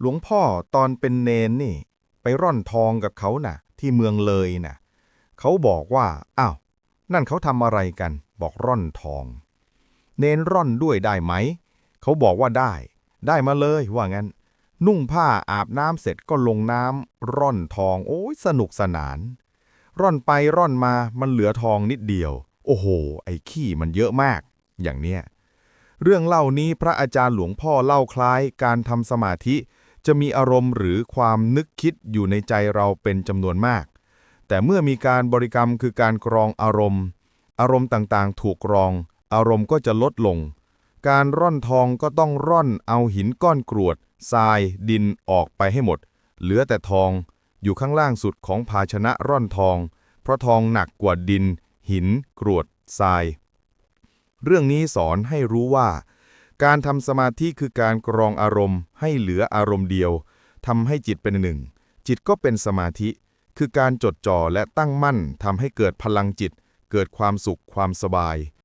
หลวงพ่อตอนเป็นเนนนี่ ไปร่อนทองกับเขาน่ะ ที่เมืองเลยน่ะเขาบอกว่าอ้าวนั่นเขาทำอะไรกัน บอกร่อนทอง เนนร่อนด้วยได้ไหม เขาบอกว่าได้ ได้มาเลยว่างั้น นุ่งผ้าอาบน้ำเสร็จก็ลงน้ำร่อนทอง โอ้ยสนุกสนาน ร่อนไปร่อนมามันเหลือทองนิดเดียว โอ้โห ไอ้ขี้มันเยอะมาก อย่างเนี้ยเรื่องเล่านี้พระอาจารย์หลวงพ่อเล่าคล้ายการทำสมาธิ จะมีอารมณ์หรือความนึกคิดอยู่ในใจเราเป็นจำนวนมาก แต่เมื่อมีการบริกรรมคือการกรองอารมณ์ อารมณ์ต่างๆ ถูกกรอง อารมณ์ก็จะลดลง การร่อนทองก็ต้องร่อนเอาหินก้อนกรวดทราย ดินออกไปให้หมด เหลือแต่ทอง อยู่ข้างล่างสุดของภาชนะร่อนทอง เพราะทองหนักกว่าดิน หิน กรวดทราย เรื่องนี้สอนให้รู้ว่า การทำสมาธิคือการกรองอารมณ์ ให้เหลืออารมณ์เดียวทำให้จิตเป็นหนึ่ง จิตก็เป็นสมาธิ คือการจดจ่อและตั้งมั่นทำให้เกิดพลังจิต เกิดความสุขความสบาย